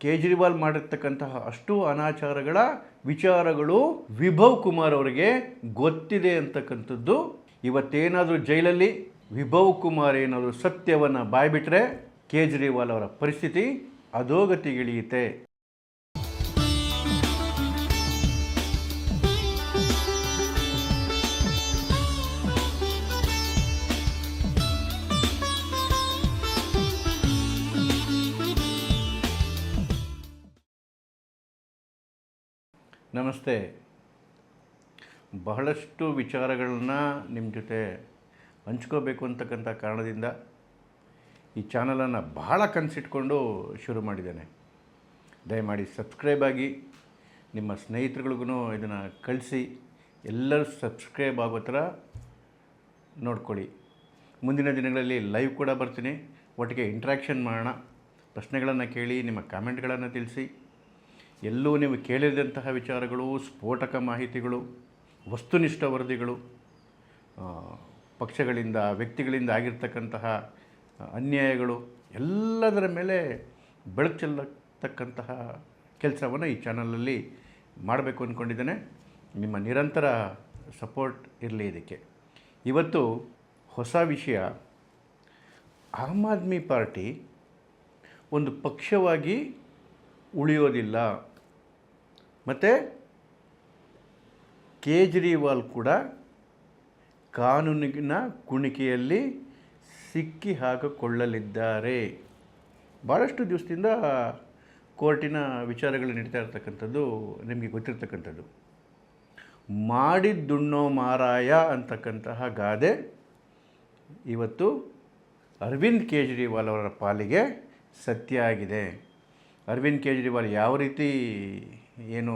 ಕೇಜ್ರಿವಾಲ್ ಮಾಡಿರ್ತಕ್ಕಂತಹ ಅಷ್ಟು ಅನಾಚಾರಗಳ ವಿಚಾರಗಳು ವಿಭವ್ ಕುಮಾರ್ ಅವರಿಗೆ ಗೊತ್ತಿದೆ ಅಂತಕ್ಕಂಥದ್ದು. ಇವತ್ತೇನಾದರೂ ಜೈಲಲ್ಲಿ ವಿಭವ್ ಕುಮಾರ್ ಏನಾದರೂ ಸತ್ಯವನ್ನು ಬಾಯ್ಬಿಟ್ರೆ ಕೇಜ್ರಿವಾಲ್ ಅವರ ಪರಿಸ್ಥಿತಿ ಅಧೋಗತಿಗಿಳಿಯುತ್ತೆ. ನಮಸ್ತೆ. ಬಹಳಷ್ಟು ವಿಚಾರಗಳನ್ನು ನಿಮ್ಮ ಜೊತೆ ಹಂಚ್ಕೋಬೇಕು ಅಂತಕ್ಕಂಥ ಕಾರಣದಿಂದ ಈ ಚಾನಲನ್ನು ಬಹಳ ಕನಸಿಟ್ಕೊಂಡು ಶುರು ಮಾಡಿದ್ದೇನೆ. ದಯಮಾಡಿ ಸಬ್ಸ್ಕ್ರೈಬ್ ಆಗಿ, ನಿಮ್ಮ ಸ್ನೇಹಿತರುಗಳಿಗೂ ಇದನ್ನು ಕಳಿಸಿ, ಎಲ್ಲರೂ ಸಬ್ಸ್ಕ್ರೈಬ್ ಆಗೋ ಥರ ನೋಡ್ಕೊಳ್ಳಿ. ಮುಂದಿನ ದಿನಗಳಲ್ಲಿ ಲೈವ್ ಕೂಡ ಬರ್ತೀನಿ. ಒಟ್ಟಿಗೆ ಇಂಟ್ರ್ಯಾಕ್ಷನ್ ಮಾಡೋಣ. ಪ್ರಶ್ನೆಗಳನ್ನು ಕೇಳಿ, ನಿಮ್ಮ ಕಾಮೆಂಟ್ಗಳನ್ನು ತಿಳಿಸಿ. ಎಲ್ಲೂ ನೀವು ಕೇಳಿದಂತಹ ವಿಚಾರಗಳು, ಸ್ಫೋಟಕ ಮಾಹಿತಿಗಳು, ವಸ್ತುನಿಷ್ಠ ವರದಿಗಳು ಪಕ್ಷಗಳಿಂದ, ವ್ಯಕ್ತಿಗಳಿಂದ ಆಗಿರ್ತಕ್ಕಂತಹ ಅನ್ಯಾಯಗಳು ಎಲ್ಲದರ ಮೇಲೆ ಬೆಳಕು ಚೆಲ್ಲತಕ್ಕಂತಹ ಕೆಲಸವನ್ನು ಈ ಚಾನಲಲ್ಲಿ ಮಾಡಬೇಕು ಅಂದ್ಕೊಂಡಿದ್ದೇನೆ ನಿಮ್ಮ ನಿರಂತರ ಸಪೋರ್ಟ್ ಇರಲಿ ಇದಕ್ಕೆ. ಇವತ್ತು ಹೊಸ ವಿಷಯ, ಆಮ್ ಆದ್ಮಿ ಪಾರ್ಟಿ ಒಂದು ಪಕ್ಷವಾಗಿ ಉಳಿಯೋದಿಲ್ಲ. ಮತ್ತು ಕೇಜ್ರಿವಾಲ್ ಕೂಡ ಕಾನೂನಿನ ಕುಣಿಕೆಯಲ್ಲಿ ಸಿಕ್ಕಿ ಹಾಕಿಕೊಳ್ಳಲಿದ್ದಾರೆ. ಭಾಳಷ್ಟು ದಿವಸದಿಂದ ಕೋರ್ಟಿನ ವಿಚಾರಗಳು ನಡೀತಾ ಇರ್ತಕ್ಕಂಥದ್ದು, ನಿಮಗೆ ಗೊತ್ತಿರ್ತಕ್ಕಂಥದ್ದು. ಮಾಡಿದ್ದುಣ್ಣೋ ಮಾರಾಯ ಅಂತಕ್ಕಂತಹ ಗಾದೆ ಇವತ್ತು ಅರವಿಂದ್ ಕೇಜ್ರಿವಾಲ್ ಅವರ ಪಾಲಿಗೆ ಸತ್ಯ ಆಗಿದೆ. ಅರವಿಂದ್ ಕೇಜ್ರಿವಾಲ್ ಯಾವ ರೀತಿ ಏನು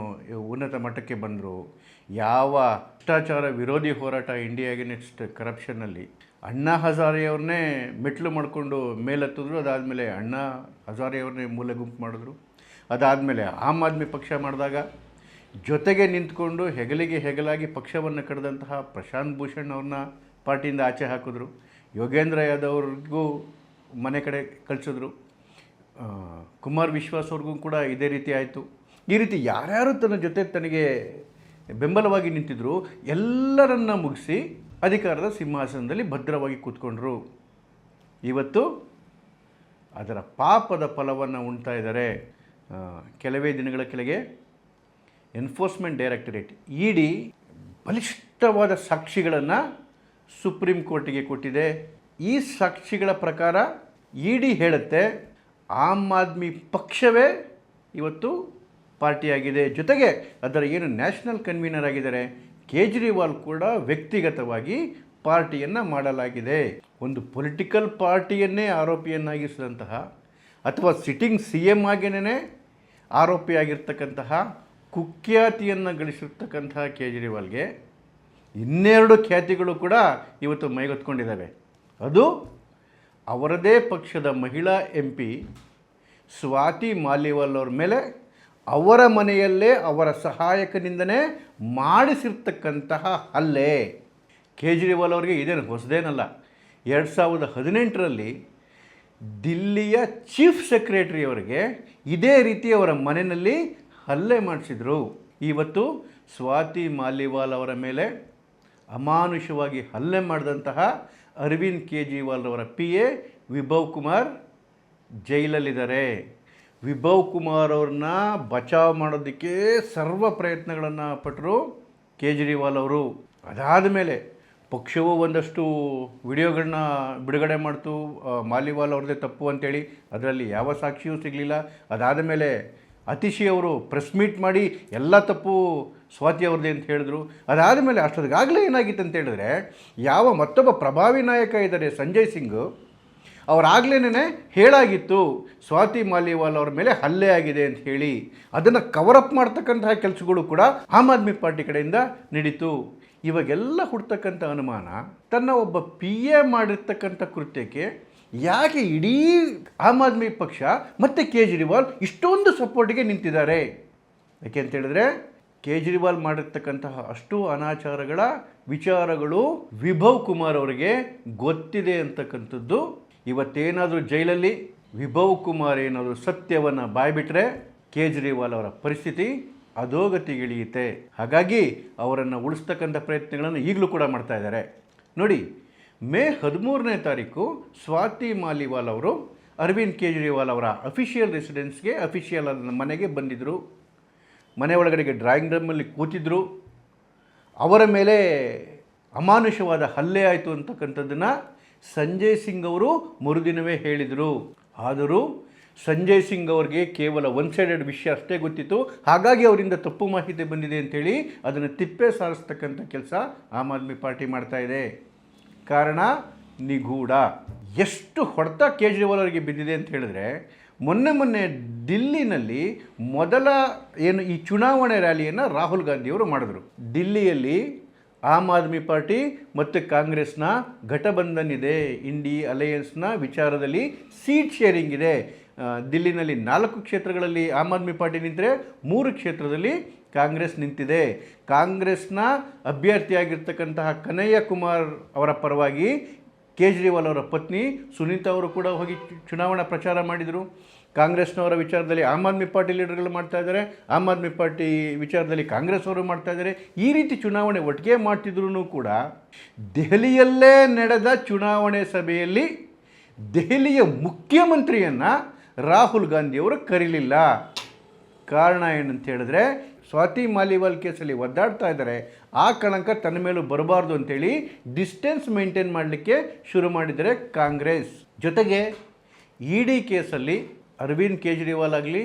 ಉನ್ನತ ಮಟ್ಟಕ್ಕೆ ಬಂದರು, ಯಾವ ಭ್ರಷ್ಟಾಚಾರ ವಿರೋಧಿ ಹೋರಾಟ ಇಂಡಿಯಾ ಅಗೇನೆಸ್ಟ್ ಕರಪ್ಷನ್ನಲ್ಲಿ ಅಣ್ಣಾ ಹಜಾರೆಯವ್ರನ್ನೇ ಮೆಟ್ಲು ಮಾಡಿಕೊಂಡು ಮೇಲೆತ್ತಿದ್ರು, ಅದಾದಮೇಲೆ ಅಣ್ಣಾ ಹಜಾರೆಯವ್ರನ್ನೇ ಮೂಲೆ ಗುಂಪು ಮಾಡಿದ್ರು. ಅದಾದಮೇಲೆ ಆಮ್ ಆದ್ಮಿ ಪಕ್ಷ ಮಾಡಿದಾಗ, ಜೊತೆಗೆ ನಿಂತ್ಕೊಂಡು ಹೆಗಲಿಗೆ ಹೆಗಲಾಗಿ ಪಕ್ಷವನ್ನು ಕರೆದಂತಹ ಪ್ರಶಾಂತ್ ಭೂಷಣ್ ಅವ್ರನ್ನ ಪಾರ್ಟಿಯಿಂದ ಆಚೆ ಹಾಕಿದ್ರು. ಯೋಗೇಂದ್ರ ಯಾದವ್ ಮನೆ ಕಡೆ ಕಳಿಸಿದ್ರು. ಕುಮಾರ್ ವಿಶ್ವಾಸ್ ಅವ್ರಿಗೂ ಕೂಡ ಇದೇ ರೀತಿ ಆಯಿತು. ಈ ರೀತಿ ಯಾರ್ಯಾರು ತನ್ನ ಜೊತೆ ತನಗೆ ಬೆಂಬಲವಾಗಿ ನಿಂತಿದ್ರು, ಎಲ್ಲರನ್ನ ಮುಗಿಸಿ ಅಧಿಕಾರದ ಸಿಂಹಾಸನದಲ್ಲಿ ಭದ್ರವಾಗಿ ಕೂತ್ಕೊಂಡ್ರು. ಇವತ್ತು ಅದರ ಪಾಪದ ಫಲವನ್ನು ಉಣ್ತಾ ಇದ್ದಾರೆ. ಕೆಲವೇ ದಿನಗಳ ಕೆಳಗೆ ಎನ್ಫೋರ್ಸ್ಮೆಂಟ್ ಡೈರೆಕ್ಟರೇಟ್ ಇ ಡಿ ಬಲಿಷ್ಠವಾದ ಸಾಕ್ಷಿಗಳನ್ನು ಸುಪ್ರೀಂ ಕೋರ್ಟಿಗೆ ಕೊಟ್ಟಿದೆ. ಈ ಸಾಕ್ಷಿಗಳ ಪ್ರಕಾರ ಇ ಡಿ ಹೇಳುತ್ತೆ, ಆಮ್ ಆದ್ಮಿ ಪಕ್ಷವೇ ಇವತ್ತು ಪಾರ್ಟಿಯಾಗಿದೆ. ಜೊತೆಗೆ ಅದರ ಏನು ನ್ಯಾಷನಲ್ ಕನ್ವೀನರ್ ಆಗಿದ್ದಾರೆ, ಕೇಜ್ರಿವಾಲ್ ಕೂಡ ವ್ಯಕ್ತಿಗತವಾಗಿ ಪಾರ್ಟಿಯನ್ನು ಮಾಡಲಾಗಿದೆ. ಒಂದು ಪೊಲಿಟಿಕಲ್ ಪಾರ್ಟಿಯನ್ನೇ ಆರೋಪಿಯನ್ನಾಗಿಸಿದಂತಹ ಅಥವಾ ಸಿಟ್ಟಿಂಗ್ ಸಿ ಎಂ ಆಗಿನೇ ಆರೋಪಿಯಾಗಿರ್ತಕ್ಕಂತಹ ಕುಖ್ಯಾತಿಯನ್ನು ಗಳಿಸಿರ್ತಕ್ಕಂತಹ ಕೇಜ್ರಿವಾಲ್ಗೆ ಇನ್ನೆರಡು ಖ್ಯಾತಿಗಳು ಕೂಡ ಇವತ್ತು ಮೈಗೊತ್ಕೊಂಡಿದ್ದಾವೆ. ಅದು ಅವರದೇ ಪಕ್ಷದ ಮಹಿಳಾ ಎಂ ಪಿ ಸ್ವಾತಿ ಮಾಲಿವಾಲ್ ಅವ್ರ ಮೇಲೆ ಅವರ ಮನೆಯಲ್ಲೇ ಅವರ ಸಹಾಯಕನಿಂದನೇ ಮಾಡಿಸಿರ್ತಕ್ಕಂತಹ ಹಲ್ಲೆ. ಕೇಜ್ರಿವಾಲ್ ಅವರಿಗೆ ಇದೇನು ಹೊಸದೇನಲ್ಲ. ಎರಡು ಸಾವಿರದ ಹದಿನೆಂಟರಲ್ಲಿ ದಿಲ್ಲಿಯ ಚೀಫ್ ಸೆಕ್ರೆಟರಿ ಅವರಿಗೆ ಇದೇ ರೀತಿ ಅವರ ಮನೆಯಲ್ಲಿ ಹಲ್ಲೆ ಮಾಡಿಸಿದರು. ಇವತ್ತು ಸ್ವಾತಿ ಮಾಲಿವಾಲ್ ಅವರ ಮೇಲೆ ಅಮಾನುಷವಾಗಿ ಹಲ್ಲೆ ಮಾಡಿದಂತಹ ಅರವಿಂದ್ ಕೇಜ್ರಿವಾಲ್ ಅವರ ಪಿ ಎ ವಿಭವ್ ಕುಮಾರ್ ಜೈಲಲ್ಲಿದ್ದಾರೆ. ವಿಭವ್ ಕುಮಾರ್ ಅವ್ರನ್ನ ಬಚಾವ್ ಮಾಡೋದಕ್ಕೆ ಸರ್ವ ಪ್ರಯತ್ನಗಳನ್ನು ಪಟ್ಟರು ಕೇಜ್ರಿವಾಲ್ ಅವರು. ಅದಾದ ಮೇಲೆ ಪಕ್ಷವು ಒಂದಷ್ಟು ವಿಡಿಯೋಗಳನ್ನ ಬಿಡುಗಡೆ ಮಾಡ್ತು. ಮಾಲಿವಾಲ್ ಅವ್ರದ್ದೇ ತಪ್ಪು ಅಂತೇಳಿ ಅದರಲ್ಲಿ ಯಾವ ಸಾಕ್ಷಿಯೂ ಸಿಗಲಿಲ್ಲ. ಅದಾದ ಮೇಲೆ ಅತಿಶಿ ಅವರು ಪ್ರೆಸ್ ಮೀಟ್ ಮಾಡಿ ಎಲ್ಲ ತಪ್ಪು ಸ್ವಾತಿ ಅವ್ರದ್ದೇ ಅಂತ ಹೇಳಿದ್ರು. ಅದಾದ ಮೇಲೆ ಅಷ್ಟೊತ್ತಿಗಾಗಲೇ ಏನಾಗಿತ್ತು ಅಂತ ಹೇಳಿದ್ರೆ ಯಾವ ಮತ್ತೊಬ್ಬ ಪ್ರಭಾವಿ ನಾಯಕ ಇದ್ದಾರೆ, ಸಂಜಯ್ ಸಿಂಗ್ ಅವರಾಗ್ಲೇನೆ ಹೇಳಾಗಿತ್ತು, ಸ್ವಾತಿ ಮಾಲಿವಾಲ್ ಅವ್ರ ಮೇಲೆ ಹಲ್ಲೆ ಆಗಿದೆ ಅಂತ ಹೇಳಿ. ಅದನ್ನು ಅಪ್ ಮಾಡ್ತಕ್ಕಂತಹ ಕೆಲಸಗಳು ಕೂಡ ಆಮ್ ಆದ್ಮಿ ಪಾರ್ಟಿ ಕಡೆಯಿಂದ ನಡೀತು. ಇವಾಗೆಲ್ಲ ಹುಡ್ತಕ್ಕಂಥ ಅನುಮಾನ, ತನ್ನ ಒಬ್ಬ ಪಿ ಎ ಮಾಡಿರ್ತಕ್ಕಂಥ ಕೃತ್ಯಕ್ಕೆ ಯಾಕೆ ಇಡೀ ಆಮ್ ಆದ್ಮಿ ಪಕ್ಷ ಮತ್ತು ಕೇಜ್ರಿವಾಲ್ ಇಷ್ಟೊಂದು ಸಪೋರ್ಟಿಗೆ ನಿಂತಿದ್ದಾರೆ? ಯಾಕೆ ಅಂತ ಹೇಳಿದ್ರೆ, ಕೇಜ್ರಿವಾಲ್ ಮಾಡಿರ್ತಕ್ಕಂತಹ ಅಷ್ಟು ಅನಾಚಾರಗಳ ವಿಚಾರಗಳು ವಿಭವ್ ಕುಮಾರ್ ಅವರಿಗೆ ಗೊತ್ತಿದೆ ಅಂತಕ್ಕಂಥದ್ದು ಇವತ್ತೇನಾದರೂ ಜೈಲಲ್ಲಿ ವಿಭವ್ ಕುಮಾರ್ ಏನಾದರೂ ಸತ್ಯವನ್ನು ಬಾಯ್ಬಿಟ್ರೆ ಕೇಜ್ರಿವಾಲ್ ಅವರ ಪರಿಸ್ಥಿತಿ ಅಧೋಗತಿಗಿಳಿಯುತ್ತೆ ಹಾಗಾಗಿ ಅವರನ್ನು ಉಳಿಸ್ತಕ್ಕಂಥ ಪ್ರಯತ್ನಗಳನ್ನು ಈಗಲೂ ಕೂಡ ಮಾಡ್ತಾ ಇದ್ದಾರೆ. ನೋಡಿ, ಮೇ ಹದಿಮೂರನೇ ತಾರೀಕು ಸ್ವಾತಿ ಮಾಲಿವಾಲ್ ಅವರು ಅರವಿಂದ್ ಕೇಜ್ರಿವಾಲ್ ಅವರ ಅಫಿಷಿಯಲ್ ರೆಸಿಡೆನ್ಸ್ಗೆ ಅಫಿಷಿಯಲ್ ಮನೆಗೆ ಬಂದಿದ್ದರು ಮನೆ ಒಳಗಡೆಗೆ ಡ್ರಾಯಿಂಗ್ ರೂಮಲ್ಲಿ ಕೂತಿದ್ದರು ಅವರ ಮೇಲೆ ಅಮಾನುಷವಾದ ಹಲ್ಲೆ ಆಯಿತು ಅಂತಕ್ಕಂಥದ್ದನ್ನು ಸಂಜಯ್ ಸಿಂಗ್ ಅವರು ಮರುದಿನವೇ ಹೇಳಿದರು. ಆದರೂ ಸಂಜಯ್ ಸಿಂಗ್ ಅವರಿಗೆ ಕೇವಲ ಒನ್ ಸೈಡೆಡ್ ವಿಷಯ ಅಷ್ಟೇ ಗೊತ್ತಿತ್ತು. ಹಾಗಾಗಿ ಅವರಿಂದ ತಪ್ಪು ಮಾಹಿತಿ ಬಂದಿದೆ ಅಂತೇಳಿ ಅದನ್ನು ತಿಪ್ಪೆ ಸಾರಿಸ್ತಕ್ಕಂಥ ಕೆಲಸ ಆಮ್ ಆದ್ಮಿ ಪಾರ್ಟಿ ಮಾಡ್ತಾ ಇದೆ. ಕಾರಣ ನಿಗೂಢ. ಎಷ್ಟು ಹೊಡೆತ ಕೇಜ್ರಿವಾಲ್ ಅವರಿಗೆ ಬಿದ್ದಿದೆ ಅಂತ ಹೇಳಿದ್ರೆ, ಮೊನ್ನೆ ಮೊನ್ನೆ ದಿಲ್ಲಿನಲ್ಲಿ ಮೊದಲ ಏನು ಈ ಚುನಾವಣೆ ರ್ಯಾಲಿಯನ್ನು ರಾಹುಲ್ ಗಾಂಧಿಯವರು ಮಾಡಿದ್ರು. ದಿಲ್ಲಿಯಲ್ಲಿ ಆಮ್ ಆದ್ಮಿ ಪಾರ್ಟಿ ಮತ್ತು ಕಾಂಗ್ರೆಸ್ನ ಘಟಬಂಧನ್ ಇದೆ ಇಂಡಿ ಅಲಯನ್ಸ್ನ ವಿಚಾರದಲ್ಲಿ ಸೀಟ್ ಶೇರಿಂಗ್ ಇದೆ. ದಿಲ್ಲಿನಲ್ಲಿ ನಾಲ್ಕು ಕ್ಷೇತ್ರಗಳಲ್ಲಿ ಆಮ್ ಆದ್ಮಿ ಪಾರ್ಟಿ ನಿಂತರೆ ಮೂರು ಕ್ಷೇತ್ರದಲ್ಲಿ ಕಾಂಗ್ರೆಸ್ ನಿಂತಿದೆ. ಕಾಂಗ್ರೆಸ್ನ ಅಭ್ಯರ್ಥಿಯಾಗಿರ್ತಕ್ಕಂತಹ ಕನಯ್ಯ ಕುಮಾರ್ ಅವರ ಪರವಾಗಿ ಕೇಜ್ರಿವಾಲ್ ಅವರ ಪತ್ನಿ ಸುನೀತಾ ಅವರು ಕೂಡ ಹೋಗಿ ಚುನಾವಣಾ ಪ್ರಚಾರ ಮಾಡಿದರು. ಕಾಂಗ್ರೆಸ್ನವರ ವಿಚಾರದಲ್ಲಿ ಆಮ್ ಆದ್ಮಿ ಪಾರ್ಟಿ ಲೀಡರ್ಗಳು ಮಾಡ್ತಾ ಇದ್ದಾರೆ, ಆಮ್ ಆದ್ಮಿ ಪಾರ್ಟಿ ವಿಚಾರದಲ್ಲಿ ಕಾಂಗ್ರೆಸ್ ಅವರು ಮಾಡ್ತಾ ಇದ್ದಾರೆ. ಈ ರೀತಿ ಚುನಾವಣೆ ಒಟ್ಟಿಗೆ ಮಾಡ್ತಿದ್ರು ಕೂಡ ದೆಹಲಿಯಲ್ಲೇ ನಡೆದ ಚುನಾವಣೆ ಸಭೆಯಲ್ಲಿ ದೆಹಲಿಯ ಮುಖ್ಯಮಂತ್ರಿಯನ್ನು ರಾಹುಲ್ ಗಾಂಧಿಯವರು ಕರೀಲಿಲ್ಲ. ಕಾರಣ ಏನಂತ ಹೇಳಿದ್ರೆ, ಸ್ವಾತಿ ಮಾಲಿವಾಲ್ ಕೇಸಲ್ಲಿ ಒದ್ದಾಡ್ತಾ ಇದ್ದಾರೆ. ಆ ಕಳಂಕ ತನ್ನ ಮೇಲೂ ಬರಬಾರ್ದು ಅಂತೇಳಿ ಡಿಸ್ಟೆನ್ಸ್ ಮೇಂಟೈನ್ ಮಾಡಲಿಕ್ಕೆ ಶುರು ಮಾಡಿದರೆ ಕಾಂಗ್ರೆಸ್. ಜೊತೆಗೆ ಇ ಡಿ ಕೇಸಲ್ಲಿ ಅರವಿಂದ್ ಕೇಜ್ರಿವಾಲ್ ಆಗಲಿ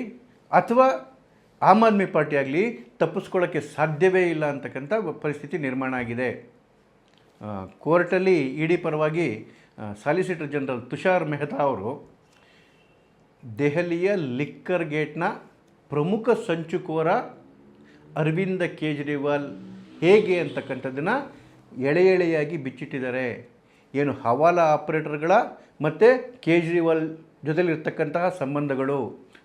ಅಥವಾ ಆಮ್ ಆದ್ಮಿ ಪಾರ್ಟಿ ಆಗಲಿ ತಪ್ಪಿಸ್ಕೊಳ್ಳೋಕ್ಕೆ ಸಾಧ್ಯವೇ ಇಲ್ಲ ಅಂತಕ್ಕಂಥ ಪರಿಸ್ಥಿತಿ ನಿರ್ಮಾಣ ಆಗಿದೆ. ಕೋರ್ಟಲ್ಲಿ ಇ ಡಿ ಪರವಾಗಿ ಸಾಲಿಸಿಟರ್ ಜನರಲ್ ತುಷಾರ್ ಮೆಹ್ತಾ ಅವರು ದೆಹಲಿಯ ಲಿಕ್ಕರ್ ಗೇಟ್ನ ಪ್ರಮುಖ ಸಂಚುಕೋರ ಅರವಿಂದ ಕೇಜ್ರಿವಾಲ್ ಹೇಗೆ ಅಂತಕ್ಕಂಥದ್ದನ್ನು ಎಳೆ ಎಳೆಯಾಗಿ ಬಿಚ್ಚಿಟ್ಟಿದ್ದಾರೆ. ಏನು ಹವಾಲಾ ಆಪರೇಟರ್ಗಳ ಮತ್ತು ಕೇಜ್ರಿವಾಲ್ ಜೊತೆಲಿರ್ತಕ್ಕಂತಹ ಸಂಬಂಧಗಳು.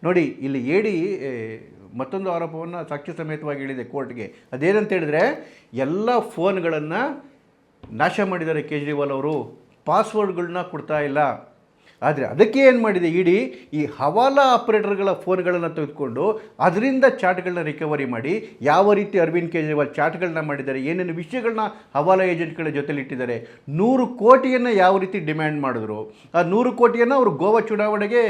ನೋಡಿ, ಇಲ್ಲಿ ಏಡಿ ಮತ್ತೊಂದು ಆರೋಪವನ್ನು ಸಾಕ್ಷಿ ಸಮೇತವಾಗಿ ಹೇಳಿದೆ ಕೋರ್ಟ್ಗೆ. ಅದೇನಂತ ಹೇಳಿದ್ರೆ, ಎಲ್ಲ ಫೋನ್ಗಳನ್ನು ನಾಶ ಮಾಡಿದ್ದಾರೆ ಕೇಜ್ರಿವಾಲ್ ಅವರು. ಪಾಸ್ವರ್ಡ್ಗಳನ್ನ ಕೊಡ್ತಾ ಇಲ್ಲ. ಆದರೆ ಅದಕ್ಕೆ ಏನು ಮಾಡಿದೆ ಇಡೀ ಈ ಹವಾಲಾ ಆಪರೇಟರ್ಗಳ ಫೋನ್ಗಳನ್ನು ತೆಗೆದುಕೊಂಡು ಅದರಿಂದ ಚಾಟ್ಗಳನ್ನ ರಿಕವರಿ ಮಾಡಿ ಯಾವ ರೀತಿ ಅರವಿಂದ್ ಕೇಜ್ರಿವಾಲ್ ಚಾಟ್ಗಳನ್ನ ಮಾಡಿದ್ದಾರೆ, ಏನೇನು ವಿಷಯಗಳನ್ನ ಹವಾಲಾ ಏಜೆಂಟ್ಗಳ ಜೊತೆಲಿ ಇಟ್ಟಿದ್ದಾರೆ, ನೂರು ಕೋಟಿಯನ್ನು ಯಾವ ರೀತಿ ಡಿಮ್ಯಾಂಡ್ ಮಾಡಿದ್ರು, ಆ ನೂರು ಕೋಟಿಯನ್ನು ಅವರು ಗೋವಾ ಚುನಾವಣೆಗೆ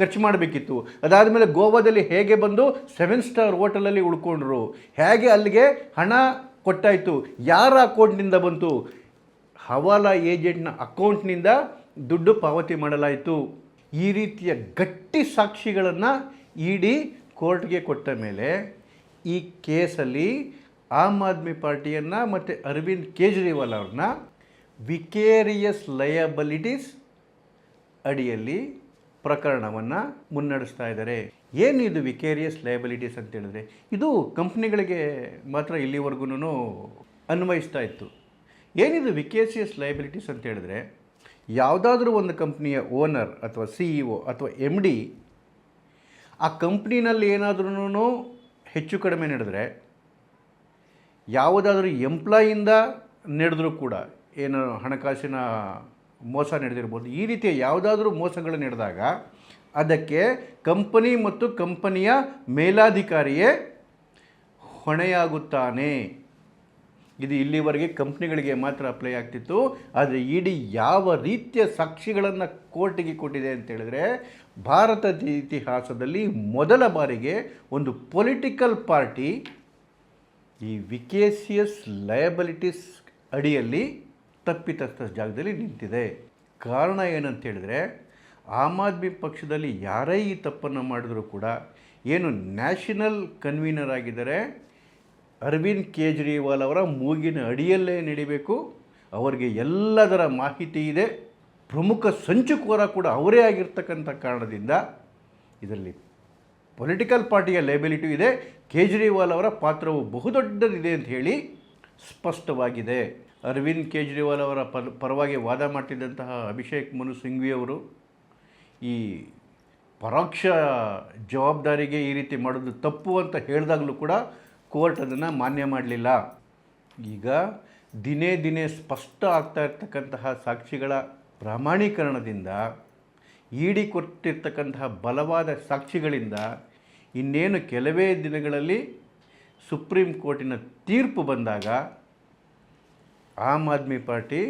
ಖರ್ಚು ಮಾಡಬೇಕಿತ್ತು, ಅದಾದಮೇಲೆ ಗೋವಾದಲ್ಲಿ ಹೇಗೆ ಬಂದು ಸೆವೆನ್ ಸ್ಟಾರ್ ಹೋಟೆಲಲ್ಲಿ ಉಳ್ಕೊಂಡ್ರು, ಹೇಗೆ ಅಲ್ಲಿಗೆ ಹಣ ಕೊಟ್ಟಾಯಿತು, ಯಾರ ಅಕೌಂಟ್ನಿಂದ ಬಂತು, ಹವಾಲಾ ಏಜೆಂಟ್ನ ಅಕೌಂಟ್ನಿಂದ ದುಡ್ಡು ಪಾವತಿ ಮಾಡಲಾಯಿತು. ಈ ರೀತಿಯ ಗಟ್ಟಿ ಸಾಕ್ಷಿಗಳನ್ನು ಇಡಿ ಕೋರ್ಟ್ಗೆ ಕೊಟ್ಟ ಮೇಲೆ ಈ ಕೇಸಲ್ಲಿ ಆಮ್ ಆದ್ಮಿ ಪಾರ್ಟಿಯನ್ನು ಮತ್ತು ಅರವಿಂದ್ ಕೇಜ್ರಿವಾಲ್ ಅವ್ರನ್ನ ವಿಕೇರಿಯಸ್ ಲಯಬಲಿಟೀಸ್ ಅಡಿಯಲ್ಲಿ ಪ್ರಕರಣವನ್ನು ಮುನ್ನಡೆಸ್ತಾ ಇದ್ದಾರೆ. ಏನು ಇದು ವಿಕೇರಿಯಸ್ ಲಯಬಿಲಿಟೀಸ್ ಅಂತ ಹೇಳಿದ್ರೆ? ಇದು ಕಂಪ್ನಿಗಳಿಗೆ ಮಾತ್ರ ಇಲ್ಲಿವರೆಗೂ ಅನ್ವಯಿಸ್ತಾ ಇತ್ತು. ಏನಿದು ವಿಕೇಸಿಯಸ್ ಲಯಬಿಲಿಟೀಸ್ ಅಂತ ಹೇಳಿದ್ರೆ? ಯಾವುದಾದ್ರೂ ಒಂದು ಕಂಪ್ನಿಯ ಓನರ್ ಅಥವಾ ಸಿ ಇ ಒ ಅಥವಾ ಎಂ ಡಿ ಆ ಕಂಪ್ನಿನಲ್ಲಿ ಏನಾದ್ರೂ ಹೆಚ್ಚು ಕಡಿಮೆ ನಡೆದರೆ, ಯಾವುದಾದ್ರೂ ಎಂಪ್ಲಾಯಿಂದ ನಡೆದರೂ ಕೂಡ ಏನು ಹಣಕಾಸಿನ ಮೋಸ ನಡೆದಿರ್ಬೋದು, ಈ ರೀತಿಯ ಯಾವುದಾದ್ರೂ ಮೋಸಗಳು ನಡೆದಾಗ ಅದಕ್ಕೆ ಕಂಪನಿ ಮತ್ತು ಕಂಪನಿಯ ಮೇಲಾಧಿಕಾರಿಯೇ ಹೊಣೆಯಾಗುತ್ತಾನೆ. ಇದು ಇಲ್ಲಿವರೆಗೆ ಕಂಪ್ನಿಗಳಿಗೆ ಮಾತ್ರ ಅಪ್ಲೈ ಆಗ್ತಿತ್ತು. ಆದರೆ ಇಡೀ ಯಾವ ರೀತಿಯ ಸಾಕ್ಷಿಗಳನ್ನು ಕೋರ್ಟಿಗೆ ಕೊಟ್ಟಿದೆ ಅಂತ ಹೇಳಿದ್ರೆ ಭಾರತದ ಇತಿಹಾಸದಲ್ಲಿ ಮೊದಲ ಬಾರಿಗೆ ಒಂದು ಪೊಲಿಟಿಕಲ್ ಪಾರ್ಟಿ ಈ ವಿಕೇಸಿಯಸ್ ಲಯಬಿಲಿಟೀಸ್ ಅಡಿಯಲ್ಲಿ ತಪ್ಪಿತಸ್ಥ ಜಾಗದಲ್ಲಿ ನಿಂತಿದೆ. ಕಾರಣ ಏನಂತ ಹೇಳಿದ್ರೆ, ಆಮ್ ಆದ್ಮಿ ಪಕ್ಷದಲ್ಲಿ ಯಾರೇ ಈ ತಪ್ಪನ್ನು ಮಾಡಿದರೂ ಕೂಡ, ಏನು ನ್ಯಾಷನಲ್ ಕನ್ವೀನರ್ ಆಗಿದ್ದಾರೆ ಅರವಿಂದ್ ಕೇಜ್ರಿವಾಲ್ ಅವರ ಮೂಗಿನ ಅಡಿಯಲ್ಲೇ ನಡಿಬೇಕು. ಅವರಿಗೆ ಎಲ್ಲದರ ಮಾಹಿತಿ ಇದೆ. ಪ್ರಮುಖ ಸಂಚುಕೋರ ಕೂಡ ಅವರೇ ಆಗಿರ್ತಕ್ಕಂಥ ಕಾರಣದಿಂದ ಇದರಲ್ಲಿ ಪೊಲಿಟಿಕಲ್ ಪಾರ್ಟಿಯ ಲೇಬಿಲಿಟಿ ಇದೆ. ಕೇಜ್ರಿವಾಲ್ ಅವರ ಪಾತ್ರವು ಬಹುದೊಡ್ಡದಿದೆ ಅಂತ ಹೇಳಿ ಸ್ಪಷ್ಟವಾಗಿದೆ. ಅರವಿಂದ್ ಕೇಜ್ರಿವಾಲ್ ಅವರ ಪರ, ಪರವಾಗಿ ವಾದ ಮಾಡ್ತಿದ್ದಂತಹ ಅಭಿಷೇಕ್ ಮನು ಸಿಂಘ್ವಿ ಅವರು ಈ ಪರೋಕ್ಷ ಜವಾಬ್ದಾರಿಗೆ ಈ ರೀತಿ ಮಾಡೋದು ತಪ್ಪು ಅಂತ ಹೇಳಿದಾಗಲೂ ಕೂಡ ಕೋರ್ಟ್ ಅದನ್ನು ಮಾನ್ಯ ಮಾಡಲಿಲ್ಲ. ಈಗ ದಿನೇ ದಿನೇ ಸ್ಪಷ್ಟ ಆಗ್ತಾ ಇರ್ತಕ್ಕಂತಹ ಸಾಕ್ಷಿಗಳ ಪ್ರಾಮಾಣೀಕರಣದಿಂದ ಇಡಿ ಕೊಟ್ಟಿರ್ತಕ್ಕಂತಹ ಬಲವಾದ ಸಾಕ್ಷಿಗಳಿಂದ ಇನ್ನೇನು ಕೆಲವೇ ದಿನಗಳಲ್ಲಿ ಸುಪ್ರೀಂ ಕೋರ್ಟಿನ ತೀರ್ಪು ಬಂದಾಗ ಆಮ್ ಆದ್ಮಿ ಪಾರ್ಟಿ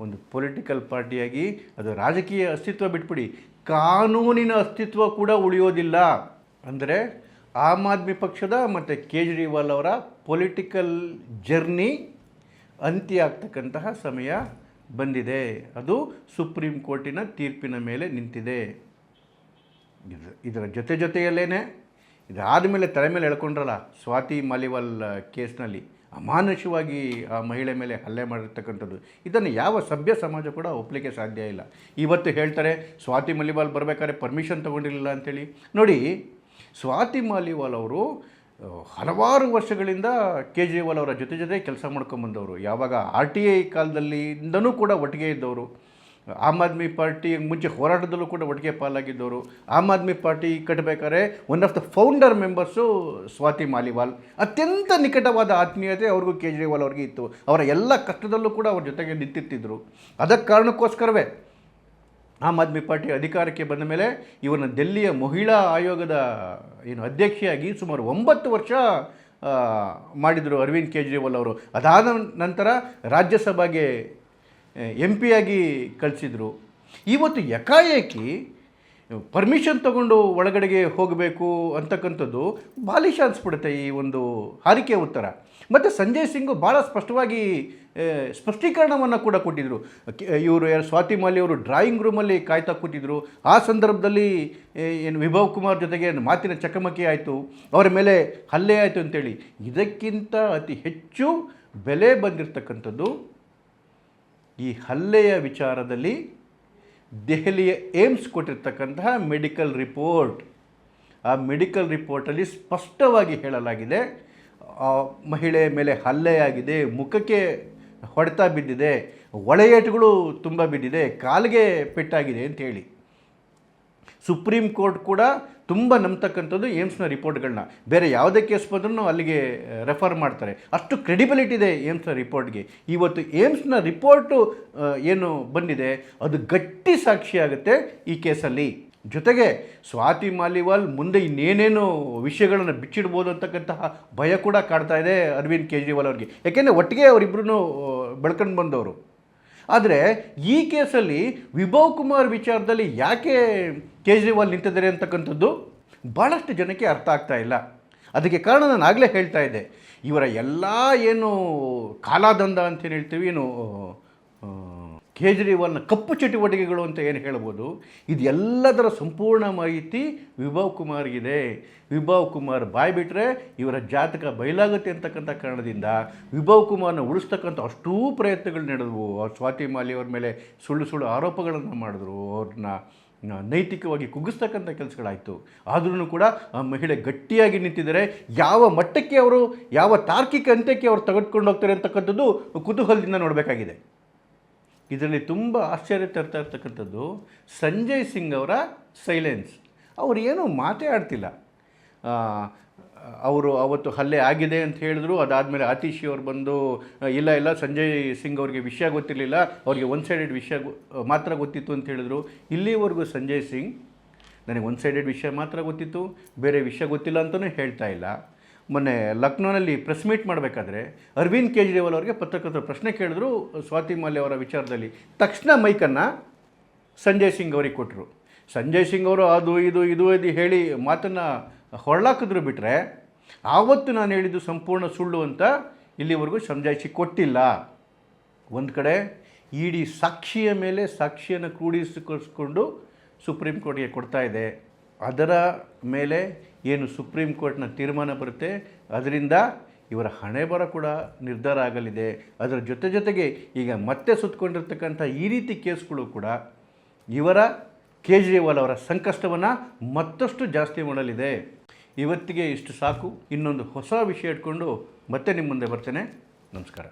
ಒಂದು ಪೊಲಿಟಿಕಲ್ ಪಾರ್ಟಿಯಾಗಿ ಅದು ರಾಜಕೀಯ ಅಸ್ತಿತ್ವ ಬಿಟ್ಬಿಡಿ. ಕಾನೂನಿನ ಅಸ್ತಿತ್ವ ಕೂಡ ಉಳಿಯೋದಿಲ್ಲ. ಅಂದರೆ ಆಮ್ ಆದ್ಮಿ ಪಕ್ಷದ ಮತ್ತು ಕೇಜ್ರಿವಾಲ್ ಅವರ ಪೊಲಿಟಿಕಲ್ ಜರ್ನಿ ಅಂತ್ಯ ಆಗ್ತಕ್ಕಂತಹ ಸಮಯ ಬಂದಿದೆ. ಅದು ಸುಪ್ರೀಂ ಕೋರ್ಟಿನ ತೀರ್ಪಿನ ಮೇಲೆ ನಿಂತಿದೆ. ಇದು ಇದರ ಜೊತೆ ಜೊತೆಯಲ್ಲೇ ಇದಾದ ಮೇಲೆ ತಲೆ ಮೇಲೆ ಎಳ್ಕೊಂಡ್ರಲ್ಲ ಸ್ವಾತಿ ಮಾಲಿವಾಲ್ ಕೇಸ್ನಲ್ಲಿ ಅಮಾನುಷವಾಗಿ ಆ ಮಹಿಳೆ ಮೇಲೆ ಹಲ್ಲೆ ಮಾಡಿರ್ತಕ್ಕಂಥದ್ದು. ಇದನ್ನು ಯಾವ ಸಭ್ಯ ಸಮಾಜ ಕೂಡ ಒಪ್ಪಲಿಕ್ಕೆ ಸಾಧ್ಯ ಇಲ್ಲ. ಇವತ್ತು ಹೇಳ್ತಾರೆ, ಸ್ವಾತಿ ಮಲ್ಲಿವಾಲ್ ಬರಬೇಕಾದ್ರೆ ಪರ್ಮಿಷನ್ ತೊಗೊಂಡಿರಲಿಲ್ಲ ಅಂಥೇಳಿ ನೋಡಿ ಸ್ವಾತಿ ಮಾಲಿವಾಲ್ ಅವರು ಹಲವಾರು ವರ್ಷಗಳಿಂದ ಕೇಜ್ರಿವಾಲ್ ಅವರ ಜೊತೆ ಜೊತೆ ಕೆಲಸ ಮಾಡ್ಕೊಂಬಂದವರು. ಯಾವಾಗ ಆರ್ ಟಿ ಐ ಕಾಲದಲ್ಲಿಂದನೂ ಕೂಡ ಒಟ್ಟಿಗೆ ಇದ್ದವರು. ಆಮ್ ಆದ್ಮಿ ಪಾರ್ಟಿ ಮುಂಚೆ ಹೋರಾಟದಲ್ಲೂ ಕೂಡ ಒಟ್ಟಿಗೆ ಪಾಲಾಗಿದ್ದವರು. Aam Aadmi party ಕಟ್ಟಬೇಕಾದ್ರೆ one of the founder members Swati Maliwal. ಅತ್ಯಂತ ನಿಕಟವಾದ ಆತ್ಮೀಯತೆ ಅವ್ರಿಗೂ ಕೇಜ್ರಿವಾಲ್ ಅವ್ರಿಗೆ ಇತ್ತು. ಅವರ ಎಲ್ಲ ಕಷ್ಟದಲ್ಲೂ ಕೂಡ ಅವ್ರ ಜೊತೆಗೆ ನಿಂತಿರ್ತಿದ್ರು ಅದಕ್ಕೆ ಕಾರಣಕ್ಕೋಸ್ಕರವೇ ಆಮ್ ಆದ್ಮಿ ಪಾರ್ಟಿ ಅಧಿಕಾರಕ್ಕೆ ಬಂದ ಮೇಲೆ ಇವರನ್ನ ದೆಲ್ಲಿಯ ಮಹಿಳಾ ಆಯೋಗದ ಏನು ಅಧ್ಯಕ್ಷೆಯಾಗಿ ಸುಮಾರು ಒಂಬತ್ತು ವರ್ಷ ಮಾಡಿದರು ಅರವಿಂದ್ ಕೇಜ್ರಿವಾಲ್ ಅವರು. ಅದಾದ ನಂತರ ರಾಜ್ಯಸಭೆಗೆ, ಎಂ ಆಗಿ ಕಳಿಸಿದರು. ಇವತ್ತು ಏಕಾಏಕಿ ಪರ್ಮಿಷನ್ ತಗೊಂಡು ಒಳಗಡೆಗೆ ಹೋಗಬೇಕು ಅಂತಕ್ಕಂಥದ್ದು ಬಾಲಿಶ ಅನಿಸ್ಬಿಡುತ್ತೆ ಈ ಒಂದು ಹಾರಿಕೆ ಉತ್ತರ. ಮತ್ತು ಸಂಜಯ್ ಸಿಂಗು ಭಾಳ ಸ್ಪಷ್ಟವಾಗಿ ಸ್ಪಷ್ಟೀಕರಣವನ್ನು ಕೂಡ ಕೊಟ್ಟಿದ್ದರು ಇವರು ಯಾರು ಸ್ವಾತಿ ಮಾಲಿ ಅವರು ಡ್ರಾಯಿಂಗ್ ರೂಮಲ್ಲಿ ಕಾಯ್ತಾ ಕೂತಿದ್ದರು ಆ ಸಂದರ್ಭದಲ್ಲಿ ಏನು ವಿಭವ್ ಕುಮಾರ್ ಜೊತೆಗೆ ಮಾತಿನ ಚಕಮಕಿ ಆಯಿತು. ಅವರ ಮೇಲೆ ಹಲ್ಲೆ ಆಯಿತು ಅಂತೇಳಿ. ಇದಕ್ಕಿಂತ ಅತಿ ಹೆಚ್ಚು ಬೆಲೆ ಬಂದಿರತಕ್ಕಂಥದ್ದು ಈ ಹಲ್ಲೆಯ ವಿಚಾರದಲ್ಲಿ ದೆಹಲಿಯ ಏಮ್ಸ್ ಕೊಟ್ಟಿರ್ತಕ್ಕಂತಹ ಮೆಡಿಕಲ್ ರಿಪೋರ್ಟ್. ಆ ಮೆಡಿಕಲ್ ರಿಪೋರ್ಟಲ್ಲಿ ಸ್ಪಷ್ಟವಾಗಿ ಹೇಳಲಾಗಿದೆ ಮಹಿಳೆಯ ಮೇಲೆ ಹಲ್ಲೆಯಾಗಿದೆ ಮುಖಕ್ಕೆ ಹೊಡೆತ ಬಿದ್ದಿದೆ. ಒಳೆಯೇಟುಗಳು ತುಂಬ ಬಿದ್ದಿದೆ. ಕಾಲಿಗೆ ಪೆಟ್ಟಾಗಿದೆ ಅಂತ ಹೇಳಿ. ಸುಪ್ರೀಂ ಕೋರ್ಟ್ ಕೂಡ ತುಂಬ ನಂಬ್ತಕ್ಕಂಥದ್ದು ಏಮ್ಸ್ನ ರಿಪೋರ್ಟ್ಗಳನ್ನ. ಬೇರೆ ಯಾವುದೇ ಕೇಸ್ ಬಂದ್ರೂ ಅಲ್ಲಿಗೆ ರೆಫರ್ ಮಾಡ್ತಾರೆ. ಅಷ್ಟು ಕ್ರೆಡಿಬಿಲಿಟಿ ಇದೆ ಏಮ್ಸ್ನ ರಿಪೋರ್ಟ್ಗೆ. ಇವತ್ತು ಏಮ್ಸ್ನ ರಿಪೋರ್ಟು ಏನು ಬಂದಿದೆ, ಅದು ಗಟ್ಟಿ ಸಾಕ್ಷಿಯಾಗುತ್ತೆ ಈ ಕೇಸಲ್ಲಿ. ಜೊತೆಗೆ ಸ್ವಾತಿ ಮಾಲಿವಾಲ್ ಮುಂದೆ ಇನ್ನೇನೇನು ವಿಷಯಗಳನ್ನು ಬಿಚ್ಚಿಡ್ಬೋದು ಅಂತಕ್ಕಂತಹ ಭಯ ಕೂಡ ಕಾಡ್ತಾ ಇದೆ ಅರವಿಂದ್ ಕೇಜ್ರಿವಾಲ್ ಅವ್ರಿಗೆ. ಯಾಕೆಂದರೆ ಒಟ್ಟಿಗೆ ಅವರಿಬ್ಬರೂ ಬೆಳ್ಕೊಂಡು ಬಂದವರು. ಆದರೆ ಈ ಕೇಸಲ್ಲಿ ವಿಭವ್ ಕುಮಾರ್ ವಿಚಾರದಲ್ಲಿ ಯಾಕೆ ಕೇಜ್ರಿವಾಲ್ ನಿಂತಿದ್ದಾರೆ ಅಂತಕ್ಕಂಥದ್ದು ಭಾಳಷ್ಟು ಜನಕ್ಕೆ ಅರ್ಥ ಆಗ್ತಾ ಇಲ್ಲ. ಅದಕ್ಕೆ ಕಾರಣ ನಾನು ಆಗಲೇ ಹೇಳ್ತಾ ಇದ್ದೆ. ಇವರ ಎಲ್ಲ ಏನು ಕಾಲಾದಂಧ ಅಂತ ಏನು ಹೇಳ್ತೀವಿ ಏನು ಕೇಜ್ರಿವಾಲ್ನ ಕಪ್ಪು ಚಟುವಟಿಕೆಗಳು ಅಂತ ಏನು ಹೇಳ್ಬೋದು? ಇದೆಲ್ಲದರ ಸಂಪೂರ್ಣ ಮಾಹಿತಿ ವಿಭವ್ ಕುಮಾರ್ಗಿದೆ ವಿಭವ್ ಕುಮಾರ್ ಬಾಯಿ ಬಿಟ್ಟರೆ ಇವರ ಜಾತಕ ಬಯಲಾಗುತ್ತೆ ಅಂತಕ್ಕಂಥ ಕಾರಣದಿಂದ ವಿಭವ್ ಕುಮಾರ್ನ ಉಳಿಸ್ತಕ್ಕಂಥ ಅಷ್ಟೂ ಪ್ರಯತ್ನಗಳು ನಡೆದವು. ಸ್ವಾತಿ ಮಾಲಿ ಅವ್ರ ಮೇಲೆ ಸುಳ್ಳು ಸುಳ್ಳು ಆರೋಪಗಳನ್ನು ಮಾಡಿದ್ರು. ಅವ್ರನ್ನ ನೈತಿಕವಾಗಿ ಕುಗ್ಗಿಸ್ತಕ್ಕಂಥ ಕೆಲಸಗಳಾಯಿತು. ಆದ್ರೂ ಕೂಡ ಆ ಮಹಿಳೆ ಗಟ್ಟಿಯಾಗಿ ನಿಂತಿದ್ದಾರೆ. ಯಾವ ಮಟ್ಟಕ್ಕೆ ಅವರು, ಯಾವ ತಾರ್ಕಿಕ ಅಂತ್ಯಕ್ಕೆ ಅವರು ತೆಗೆದುಕೊಂಡು ಹೋಗ್ತಾರೆ ಅಂತಕ್ಕಂಥದ್ದು ಕುತೂಹಲದಿಂದ ನೋಡಬೇಕಾಗಿದೆ. ಇದರಲ್ಲಿ ತುಂಬ ಆಶ್ಚರ್ಯ ತರ್ತಾ ಇರ್ತಕ್ಕಂಥದ್ದು ಸಂಜಯ್ ಸಿಂಗ್ ಅವರ ಸೈಲೆನ್ಸ್. ಅವರು ಏನೂ ಮಾತೇ ಆಡ್ತಿಲ್ಲ. ಅವರು ಅವತ್ತು ಹಲ್ಲೆ ಆಗಿದೆ ಅಂತ ಹೇಳಿದ್ರು, ಅದಾದಮೇಲೆ ಆತಿಶಿ ಅವರು ಬಂದು ಇಲ್ಲ ಇಲ್ಲ, ಸಂಜಯ್ ಸಿಂಗ್ ಅವರಿಗೆ ವಿಷಯ ಗೊತ್ತಿರಲಿಲ್ಲ, ಅವ್ರಿಗೆ ಒನ್ ಸೈಡೆಡ್ ವಿಷಯ ಮಾತ್ರ ಗೊತ್ತಿತ್ತು ಅಂತ ಹೇಳಿದ್ರು. ಇಲ್ಲಿವರೆಗೂ ಸಂಜಯ್ ಸಿಂಗ್, ನನಗೆ ಒನ್ ಸೈಡೆಡ್ ವಿಷಯ ಮಾತ್ರ ಗೊತ್ತಿತ್ತು, ಬೇರೆ ವಿಷಯ ಗೊತ್ತಿಲ್ಲ ಅಂತಲೂ ಹೇಳ್ತಾ ಇಲ್ಲ. ಮೊನ್ನೆ ಲಕ್ನೋನಲ್ಲಿ ಪ್ರೆಸ್ ಮೀಟ್ ಮಾಡಬೇಕಾದ್ರೆ ಅರವಿಂದ್ ಕೇಜ್ರಿವಾಲ್ ಅವರಿಗೆ ಪತ್ರಕರ್ತರು ಪ್ರಶ್ನೆ ಕೇಳಿದ್ರು ಸ್ವಾತಿ ಮಾಲ್ಯ ಅವರ ವಿಚಾರದಲ್ಲಿ. ತಕ್ಷಣ ಮೈಕನ್ನು ಸಂಜಯ್ ಸಿಂಗ್ ಅವರಿಗೆ ಕೊಟ್ಟರು ಸಂಜಯ್ ಸಿಂಗ್ ಅವರು ಅದು, ಇದು ಇದು ಇದು ಹೇಳಿ ಮಾತನ್ನು ಹೊರಳಾಕಿದ್ರು ಬಿಟ್ಟರೆ ಆವತ್ತು ನಾನು ಹೇಳಿದ್ದು ಸಂಪೂರ್ಣ ಸುಳ್ಳು ಅಂತ ಇಲ್ಲಿವರೆಗೂ ಸಮಜಾಯಿಸಿ ಕೊಟ್ಟಿಲ್ಲ. ಒಂದು ಕಡೆ ಇಡೀ ಸಾಕ್ಷಿಯ ಮೇಲೆ ಸಾಕ್ಷಿಯನ್ನು ಕ್ರೋಢೀಕರಿಸಿಕೊಂಡು ಸುಪ್ರೀಂ ಕೋರ್ಟ್ಗೆ ಕೊಡ್ತಾ ಇದೆ. ಅದರ ಮೇಲೆ ಏನು ಸುಪ್ರೀಂ ಕೋರ್ಟ್ನ ತೀರ್ಮಾನ ಬರುತ್ತೆ, ಅದರಿಂದ ಇವರ ಹಣೆ ಬರ ಕೂಡ ನಿರ್ಧಾರ ಆಗಲಿದೆ. ಅದರ ಜೊತೆ ಜೊತೆಗೆ ಈಗ ಮತ್ತೆ ಸುತ್ತಕೊಂಡಿರ್ತಕ್ಕಂಥ ಈ ರೀತಿ ಕೇಸ್ಗಳು ಕೂಡ ಇವರ ಕೇಜ್ರಿವಾಲ್ ಅವರ ಸಂಕಷ್ಟವನ್ನು ಮತ್ತಷ್ಟು ಜಾಸ್ತಿ ಮಾಡಲಿದೆ. ಇವತ್ತಿಗೆ ಇಷ್ಟು ಸಾಕು. ಇನ್ನೊಂದು ಹೊಸ ವಿಷಯ ಇಟ್ಕೊಂಡು ಮತ್ತೆ ನಿಮ್ಮ ಮುಂದೆ ಬರ್ತೇನೆ. ನಮಸ್ಕಾರ.